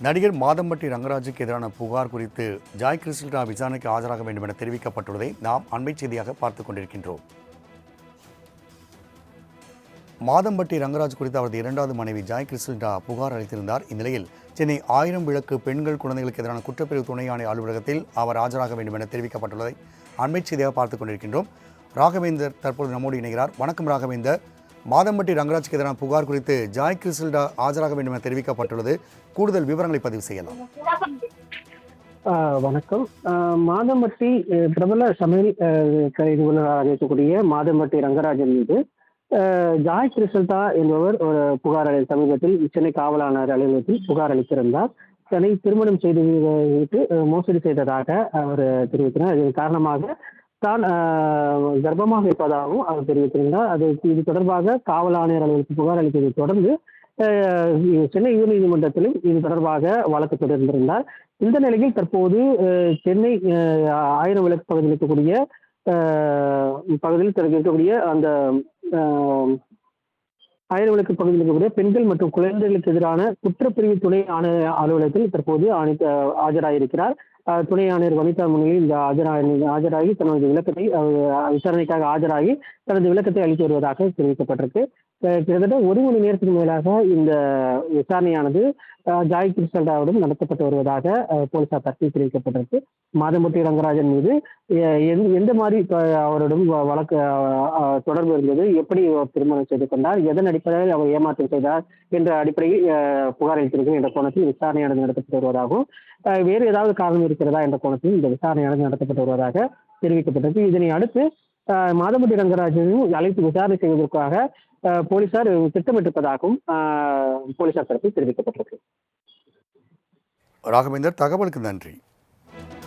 நடிகர் மாதம்பட்டி ரங்கராஜுக்கு எதிரான புகார் குறித்து ஜாய் கிறிஸ்டா விசாரணைக்கு ஆஜராக வேண்டும் என தெரிவிக்கப்பட்டுள்ளதை நாம் அண்மை செய்தியாக பார்த்துக் கொண்டிருக்கின்றோம். மாதம்பட்டி ரங்கராஜ் குறித்து அவரது இரண்டாவது மனைவி ஜாய் கிறிஸ்டா புகார் அளித்திருந்தார். இந்நிலையில் சென்னை ஆயிரம் விளக்கு பெண்கள் குழந்தைகளுக்கு எதிரான குற்றப்பிரிவு துணை ஆணைய அலுவலகத்தில் அவர் ஆஜராக வேண்டும் என தெரிவிக்கப்பட்டுள்ளதை அண்மை செய்தியாக பார்த்துக் கொண்டிருக்கின்றோம். ராகவேந்தர் தற்போது நம்மோடு இணைகிறார். வணக்கம் ராகவேந்தர். மாதம்பட்டி ரங்கராஜுக்கு எதிரான புகார் குறித்து ஜாய் கிறிஸ்டா ஆஜராக வேண்டும் என தெரிவிக்கப்பட்டுள்ளது. கூடுதல் விவரங்களை பதிவு செய்யலாம். வணக்கம். மாதம்பட்டி பிரபல சமையல் கைதுகளாக இருக்கக்கூடிய மாதம்பட்டி ரங்கராஜன் மீது ஜாய் கிறிஸ்டல்தா என்பவர் ஒரு புகார் அளி சமீபத்தில் சென்னை காவலாளர் அலுவலகத்தில் புகார் அளித்திருந்தார். தன்னை திருமணம் செய்து மோசடி செய்ததாக அவர் தெரிவிக்கிறார். இதன் காரணமாக தான் கர்ப்பமாக இருப்பதாகவும் அவர் தெரிவித்திருந்தார். அது இது தொடர்பாக காவல் ஆணையர் அலுவலகத்தில் புகார் அளித்ததை தொடர்ந்து சென்னை சென்னை உயர்நீதிமன்றத்திலும் இது தொடர்பாக வழக்கு தொடர்ந்திருந்தார். இந்த நிலையில் தற்போது சென்னை ஆயிரம் விளக்கு பகுதியில் இருக்கக்கூடிய பகுதியில் இருக்கக்கூடிய அந்த ஆயிரம் விளக்கு பகுதியில் இருக்கக்கூடிய பெண்கள் மற்றும் குழந்தைகளுக்கு எதிரான குற்றப்பிரிவு துணை ஆணைய அலுவலகத்தில் தற்போது ஆணை- ஆஜராயிருக்கிறார். துணை ஆணையர் வனிதா முன்னிலையில் இந்த ஆஜராகி ஆஜராகி தனது விளக்கத்தை விசாரணைக்காக ஆஜராகி தனது விளக்கத்தை அளித்து வருவதாக தெரிவிக்கப்பட்டிருக்கு. கிட்டத்தட்ட ஒரு மணி நேரத்துக்கு மேலாக இந்த விசாரணையானது ஜாய் கிருஷ்ணடாவிடம் நடத்தப்பட்டு வருவதாக போலீசார் தரப்பில் தெரிவிக்கப்பட்டிருக்கு. மாதம்பட்டி ரங்கராஜன் மீது எந்த மாதிரி அவரிடம் வ- வழக்கு தொடர்பு இருந்தது எப்படி திருமணம் செய்து கொண்டார் எதன் அடிப்படையில் அவர் ஏமாற்றம் செய்தார் என்ற அடிப்படையில் புகார் அளித்திருக்கிறேன் என்ற கோணத்தில் விசாரணையானது நடத்தப்பட்டு வருவதாகவும் வேறு ஏதாவது காரணம் இருக்கிறதா என்ற கோணத்தில் இந்த விசாரணையானது நடத்தப்பட்டு வருவதாக தெரிவிக்கப்பட்டது இதனை அடுத்து அஹ், மாதம்பட்டி ரங்கராஜனையும் அழைத்து விசாரணை செய்வதற்காக போலீசார் திட்டமிட்டிருப்பதாகவும் போலீசார் தரப்பில் தெரிவிக்கப்பட்டிருக்கு. ராகவேந்தர் தகவலுக்கு நன்றி.